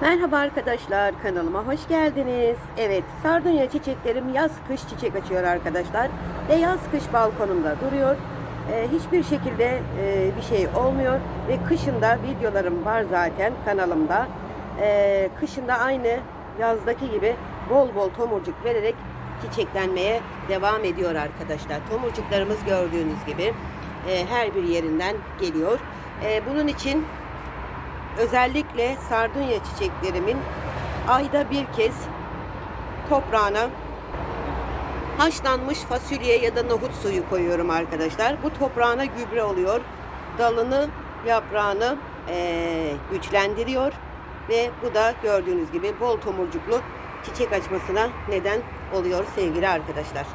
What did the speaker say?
Merhaba arkadaşlar kanalıma hoş geldiniz. Evet sardunya çiçeklerim yaz kış çiçek açıyor arkadaşlar. Ve yaz kış balkonumda duruyor. Ee, hiçbir şekilde e, bir şey olmuyor. Ve kışında videolarım var zaten kanalımda. Ee, kışında aynı yazdaki gibi bol bol tomurcuk vererek çiçeklenmeye devam ediyor arkadaşlar. Tomurcuklarımız gördüğünüz gibi e, her bir yerinden geliyor. E, bunun için özellikle sardunya çiçeklerimin ayda bir kez toprağına haşlanmış fasulye ya da nohut suyu koyuyorum arkadaşlar. Bu toprağına gübre oluyor. Dalını, yaprağını eee, güçlendiriyor ve bu da gördüğünüz gibi bol tomurcuklu çiçek açmasına neden oluyor sevgili arkadaşlar.